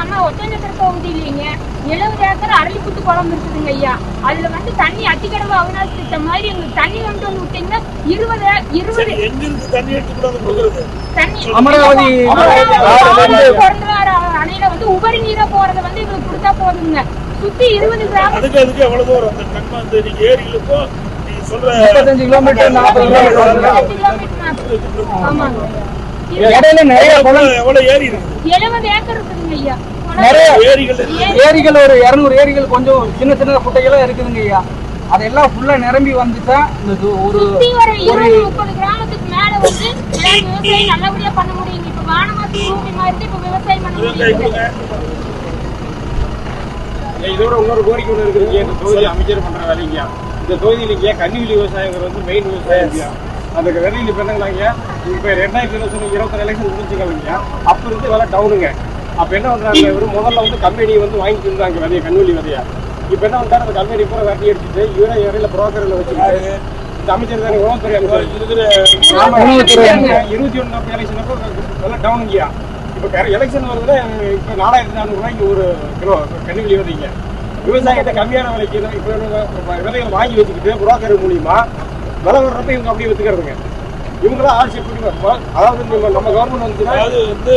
நம்ம ஒத்தஞ்சத்திர பகுதியிலீங்க எழுபது ஏக்கர் அரளிப்புத்து குளம் இருக்குதுங்க ஐயா. அதுல வந்து தண்ணி அத்திக்கடவு அவினாசி திட்டம் மாதிரி எங்களுக்கு தண்ணி கொண்டு வந்து விட்டீங்கன்னா இருபது இருபது தண்ணி அணையில வந்து உபரி நீரா போறத வந்து எங்களுக்கு கொடுத்தா போதுங்க. சுத்தி இருபது கிராமம். அதுக்கு அதுக்கு எவ்வளவு தூரம் அந்த நீங்க ஏரிகளுக்கும் நீங்க சொல்ற முப்பத்தஞ்சு கிலோமீட்டர் நாற்பது கிலோமீட்டர். ஆமாங்க. இடையில நிறைய குளம் எவ்வளவு எவ்வளவு ஏரி இருக்குது எழுபது ஏக்கர் இருக்குதுங்க ஐயா. நிறைய ஏரிகள் ஒரு இருநூறு ஏரிகள் கொஞ்சம் சின்ன சின்ன குட்டைகளும் இருக்குதுங்க ஐயா. அதெல்லாம் ஃபுல்லா நிரம்பி வந்துச்சா இந்த இது ஒரு முப்பது கிராமத்துக்கு மேல வந்து விவசாயம் நல்லபடியா பண்ண முடியுங்க. இப்ப வானமாத்தி பூமி மாதிரி இப்ப விவசாயம் பண்ண விவசாயி முடியுங்க. கொடுங்க. இதோட இன்னொரு கோரிக்கை ஒன்று இருக்குங்க இந்த தொகுதி அமைச்சர் பண்ற வேலைங்க இந்த தொகுதியில் கன்னிவெளி விவசாயங்கிறது வந்து மெயின் விவசாயம் அந்த விலையில் இப்போ என்னங்களாங்க இப்போ ரெண்டாயிரத்தி இருபத்தி இருபத்தி எலெக்ஷன் முடிஞ்சுக்கலைங்க. அப்போ இருந்து விலை டவுனுங்க அப்போ என்ன பண்ணுறாங்க இவர் முதல்ல வந்து கம்பெனி வந்து வாங்கிட்டு இருந்தாங்க விதைய கன்னிவெளி விதையா இப்போ என்ன பண்ணுறாரு அந்த கம்பெனி பூரா வெட்டி எடுத்துட்டு இவரே இடையில புரோக்கரில் வச்சுக்கிட்டு இந்த அமைச்சர் தானே உணவுத்துறை. இருபத்தி ஒண்ணு அப்ப election அப்போ எல்லாம் down ங்கய்யா. இப்ப எலெக்ஷன் வருதுல இப்ப நாலாயிரத்தி நானூறு ரூபாய்க்கு ஒரு கிலோ கன்னிவெளி விதைங்க விவசாயத்தை கம்மியான விலைக்கு இப்ப விதைகளை வாங்கி வச்சுக்கிட்டு புரோக்கர் மூலியமா விலை வர்றப்ப இவங்க அப்படியே வித்துக்கிறதுங்க. இவங்களாம் ஆட்சி எப்படி அதாவது நம்ம- கவர்மெண்ட் வந்து அதாவது வந்து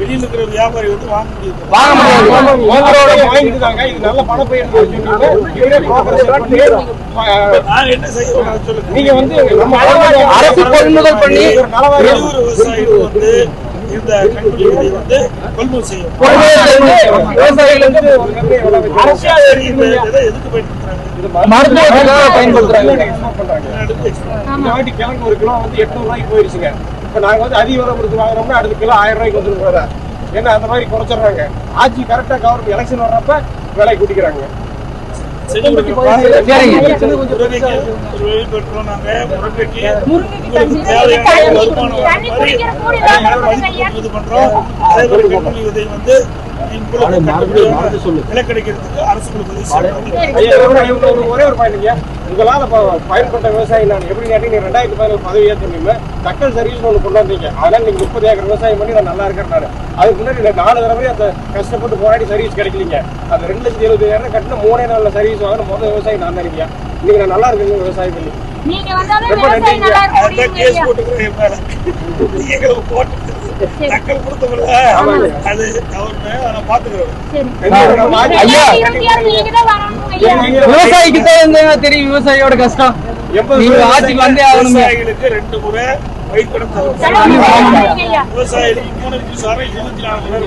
வெளியில இருக்கிற வியாபாரி வந்து வாங்க முடியுது. வாங்க முடியாது. உங்களோட வாங்கிட்டு தாங்க. இது நல்ல பண்ணி, அஹ், நான் என்ன செய்யணும் சொல்லுங்க. நீங்க வந்து அரசு கொள்முதல் பண்ணி விவசாயிகள் வந்து இந்த விதையை வந்து கொள்முதல் செய்யும் இந்த இதை எதுக்கு பயன்படுத்துறாங்க? மருத்துவத்துக்காக பயன்படுத்துறாங்க. ஒரு கிலோ வந்து எட்நூறு ரூபாய்க்கு போயிருச்சுங்க. இப்ப நாங்க வந்து அதிக விலை கொடுத்து வாங்குறோம்னா அடுத்த கிலோ ஆயிரம் ரூபாய்க்கு வந்துரும் போதா ஏன்னா அந்த மாதிரி குறைச்சிடுறாங்க. ஆட்சி கரெக்டா கவர்மெண்ட் எலெக்ஷன் வர்றப்ப விலை கூட்டிக்கிறாங்க. வந்து அரசு ஒரு ஒரே பாயிண்ட்ங்க உங்களால ப- பயன்பட்ட விவசாயி நான் எப்படி கேட்டீங்க நீங்க ரெண்டாயிரத்தி பதினேழு பதவி ஏற்றுனீங்க தக்கல் சர்வீஸ் ஒன்று கொண்டு வந்தீங்க. அதனால நீங்க முப்பது ஏக்கர் விவசாயம் பண்ணி நான் நல்லா இருக்கிறேன் நான். அதுக்கு முன்னாடி நாலு தடவை அந்த கஷ்டப்பட்டு போராடி சர்வீஸ் கிடைக்கலீங்க. அந்த ரெண்டு லட்சத்தி எழுபதாயிரம் கட்டின மூணே நாள்ல சர்வீஸ் வாங்கின முதல் விவசாயி நான் தான் இருக்கேன் இன்னைக்கு நான் நல்லா இருக்கேங்க விவசாயம் பண்ணி. நீங்க வந்தாதான் ரொம்ப நன்றிங்க. போட்டுக்கிறேன் போட்டு தக்கல் கொடுத்தவங்கள அது கவர்மெண்ட் அதை பாத்துக்கிறோம் சரி. கண்டிப்பா. ஐயா, இருபத்தி ஆறு நீங்க தான் வரணும் ஐயா. விவசாயிக்கு தான் தெரியும் விவசாயியோட கஷ்டம் ஆட்சிக்கு வந்தே விவசாயிகளுக்கு ரெண்டு முறை ஐயா. விவசாயிகளுக்கு மூணு நிமிஷம் இருபத்தி நாலு